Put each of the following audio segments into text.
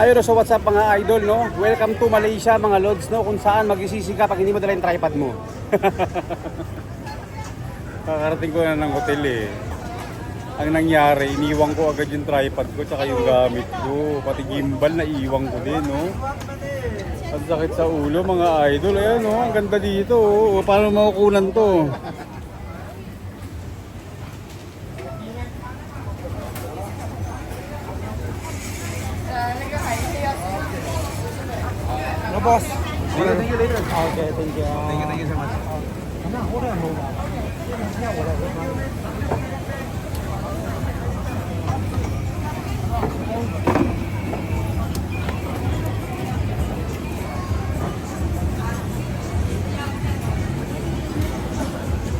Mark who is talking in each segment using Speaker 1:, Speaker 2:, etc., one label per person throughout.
Speaker 1: Ayun, so what's up mga idol, no? Welcome to Malaysia mga lods, no? Kung saan magsisisi ka pag hindi mo dala yung tripod mo. Kakarating ko na ng hotel eh. Ang nangyari, iniwan ko agad yung tripod ko tsaka yung gamit ko. Pati gimbal na iwan ko din, no? Ang sakit sa ulo mga idol. Ayan, no? Ang ganda dito, oh. Paano makukunan to?
Speaker 2: No, boss.
Speaker 1: Thank you, thank you later. Okay, thank you.
Speaker 2: Thank you, thank you so much.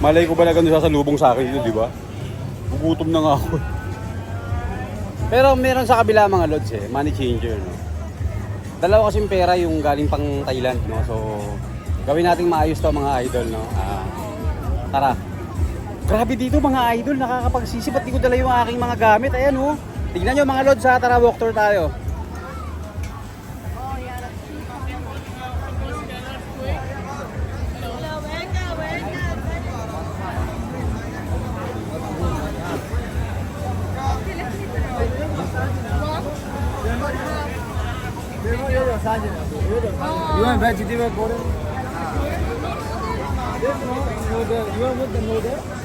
Speaker 1: Malay ko ba na ganun sasalubong sa akin yun, di ba? Gugutom na nga ako. Pero meron sa kabila mga lods eh, money changer, no? Dalawa kasing pera yung galing pang Thailand, no? So, gawin nating maayos to mga idol, no? Ah, tara. Grabe dito mga idol, nakakapagsisi. Ba't di ko dala yung aking mga gamit? Ayan, oh. Tignan nyo mga lods ha, tara walk tour tayo.
Speaker 2: my veggie were good. You are with the noodle?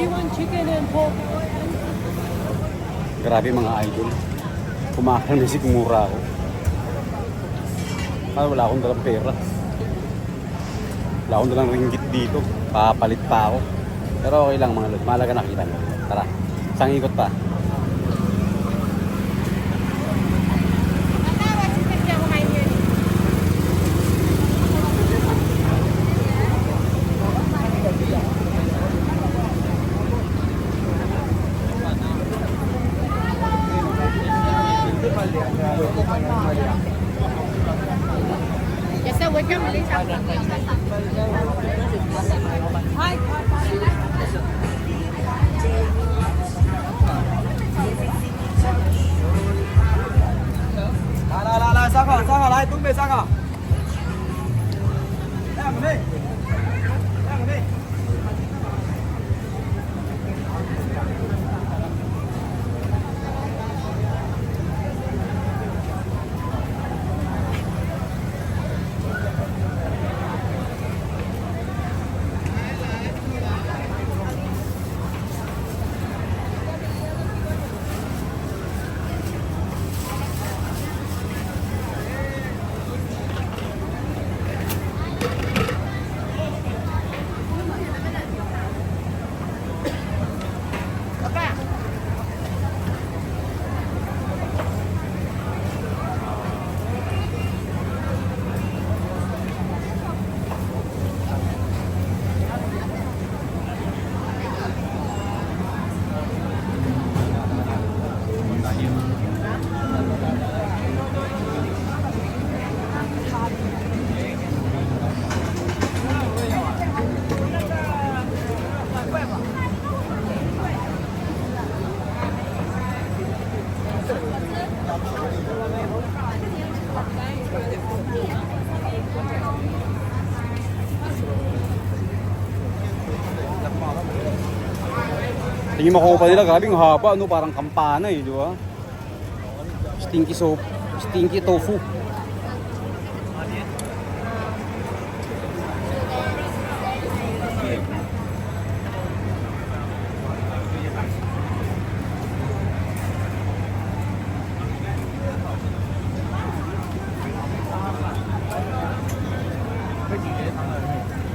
Speaker 2: You want
Speaker 3: chicken and pork?
Speaker 1: Grabe mga idol. Kumakalmisik mura ako. Ah, wala akong dalang pera. Wala akong dalang ringgit dito. Papalit pa ako. Pero okay lang mga lod. Mahalaga nakita nyo. Tara. Isang ikot pa.
Speaker 2: sang hả sang hả lại tung về sang hả
Speaker 1: Tingin mo ko pa nila, grabe yung haba, ano, parang kampana eh, di ba? Stinky soap, stinky tofu.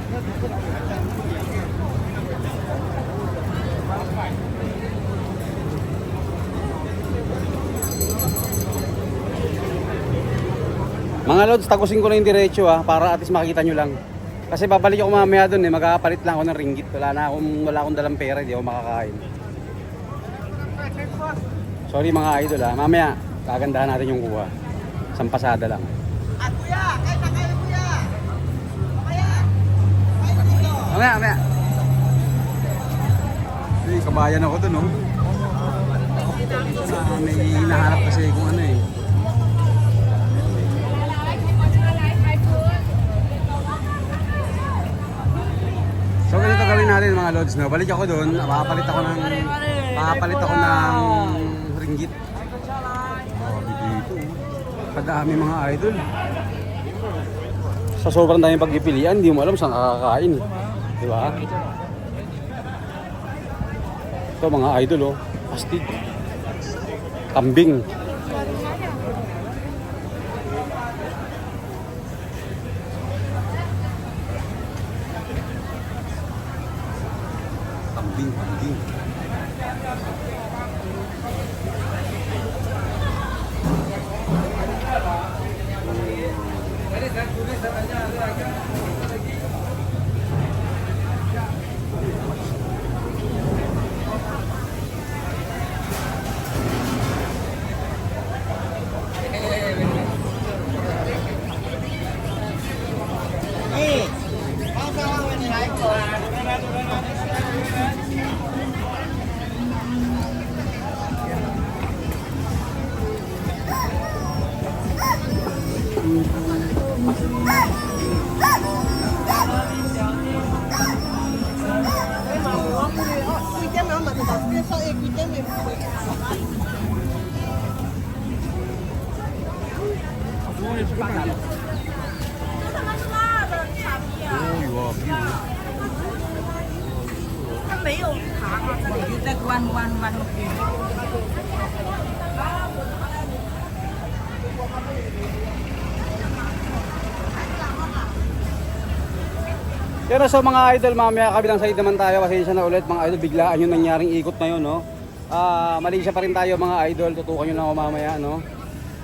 Speaker 1: Thank you. Mga lods, tagusin ko na yung diretso ha, para at least makikita nyo lang. Kasi babalik ako mamaya doon eh, magkakapalit lang ako ng ringgit. Wala na akong, wala akong dalang pera, hindi ako makakain. Sorry mga idol ha, mamaya kagandahan natin yung kuha. Isang pasada lang.
Speaker 2: At kuya, kain na kain kuya.
Speaker 1: Mamaya, mamaya. Ay, kabayan ako doon oh. Ah, may hinahanap kasi kung mga lods no. Balik ako doon, papalit ako ng papalit ako ng ringgit. Oh, dito. Kadami mga idol. Sa sobrang daming pagpipilian, hindi mo alam saan kakakain. Di ba? Ito mga idol oh. Astig. Kambing. banding banding Tadi saya
Speaker 4: tulis ada lagi? 没有糖啊，这里就在弯弯弯
Speaker 1: Pero sa mga idol, mamaya kabilang side naman tayo. Pasensya na ulit mga idol, biglaan yung nangyaring ikot na yun, no? Ah, Malaysia pa rin tayo mga idol, tutukan nyo lang ako mamaya, no?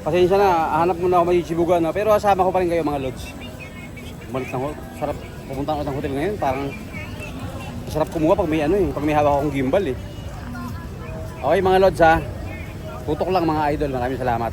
Speaker 1: Pasensya na, hanap muna ako machichibugan, no? Pero asama ko pa rin kayo mga lods. Balik na ho, sarap pupunta ako ng hotel ngayon, parang sarap kumuha pag may ano eh, pag may hawak akong gimbal eh. Okay mga lods ha, tutok lang mga idol, maraming salamat.